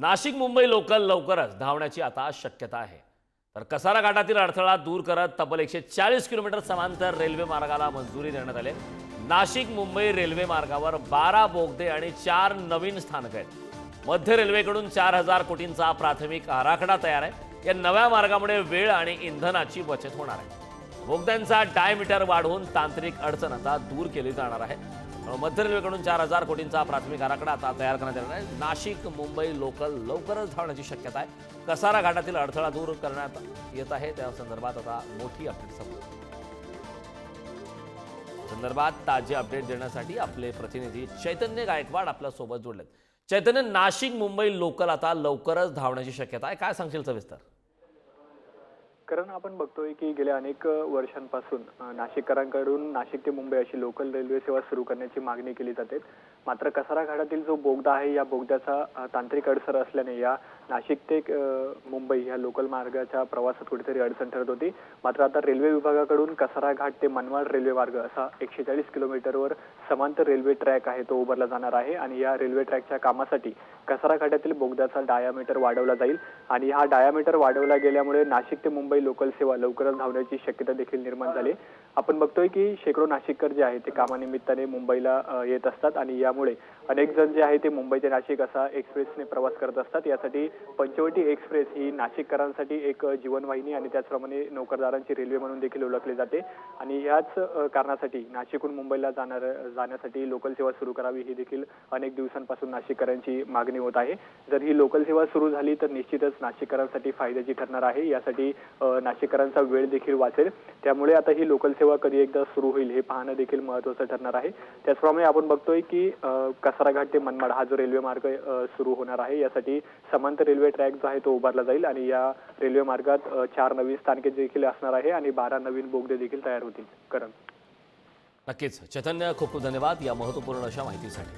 Nashik Mumbai local लवकरच धावण्याची आता शक्यता आहे. तर कसारा घाटातील अडथळा दूर करत तब्बल एकशे चाळीस किलोमीटर समांतर रेल्वे मार्गाला मंजुरी देण्यात आली नाशिक मुंबई रेल्वे मार्गावर बारा बोगदे आणि चार नवीन स्थानक आहेत. मध्य रेल्वेकडून चार हजार कोटींचा प्राथमिक आराखडा तयार आहे. या नव्या मार्गामुळे वेळ आणि इंधनाची बचत होणार आहे. बोगद्यांचा डायमीटर वाढवून तांत्रिक अडचण आता दूर केली जाणार आहे. मध्य रेल्वेकडून चार हजार कोटींचा प्राथमिक आराखडा आता तयार करण्यात येणार आहे. नाशिक मुंबई लोकल लवकरच धावण्याची शक्यता आहे. कसारा घाटातील अडथळा दूर करण्यात येत आहे. त्या संदर्भात आता मोठी अपडेट समोर संदर्भात ताजे अपडेट देण्यासाठी आपले प्रतिनिधी चैतन्य गायकवाड आपल्यासोबत जोडलेत. चैतन्य नाशिक मुंबई लोकल आता लवकरच धावण्याची शक्यता आहे. काय सांगशील सविस्तर? कारण आपण बघतोय की गेल्या अनेक वर्षांपासून अ, नाशिककरांकडून नाशिक ते मुंबई अशी लोकल रेल्वे सेवा सुरू करण्याची मागणी केली जाते. मात्र कसारा घाटातील जो बोगदा आहे या बोगद्याचा अ, तांत्रिक अडसर असल्याने या नाशिक ते मुंबई ह्या लोकल मार्गाच्या प्रवासात कुठेतरी अडचण ठरत होती. मात्र आता रेल्वे विभागाकडून कसारा घाट ते मनमाड रेल्वे मार्ग असा एकशे चाळीस किलोमीटरवर समांतर रेल्वे ट्रॅक आहे तो उभारला जाणार आहे. आणि या रेल्वे ट्रॅकच्या कामासाठी कसारा घाटातील बोगद्याचा डायामीटर वाढवला जाईल. आणि हा डायामीटर वाढवला गेल्यामुळे नाशिक ते मुंबई लोकल सेवा लवकरच धावण्याची शक्यता देखील निर्माण झाली. आपण बघतोय की शेकडो नाशिककर जे आहे ते कामानिमित्ताने मुंबईला येत असतात. आणि यामुळे अनेक जण जे आहे ते मुंबई ते नाशिक असा एक्सप्रेसने प्रवास करत असतात. यासाठी पंचवटी एक्सप्रेस ही नाशिककरांसाठी एक जीवनवाहिनी आणि त्याचप्रमाणे नोकरदारांची रेल्वे म्हणून देखील ओळखली जाते. आणि ह्याच कारणासाठी नाशिकहून मुंबईला जाणार जाण्यासाठी लोकल सेवा सुरू करावी ही देखील अनेक दिवसांपासून नाशिककरांची मागणी होत आहे. जर ही लोकल सेवा सुरू झाली तर निश्चितच नाशिककरांसाठी फायद्याची ठरणार आहे. यासाठी नाशिककरांचा वेळ देखील वाचेल. त्यामुळे आता ही लोकल सेवा कधी एकदा सुरू होईल हे पाहणं देखील महत्त्वाचं ठरणार आहे. त्याचप्रमाणे आपण बघतोय की कसराघाट ते मनमाड हा जो रेल्वे मार्ग सुरू होणार आहे. यासाठी समांतर रेल्वे ट्रॅक जो आहे तो उभारला जाईल आणि या रेल्वे मार्गात चार नवीन स्थानके देखील असणार आहे आणि बारा नवीन बोगदे देखील तयार होतील. करण. नक्कीच. चैतन्य खूप खूप धन्यवाद या महत्त्वपूर्ण अशा माहितीसाठी.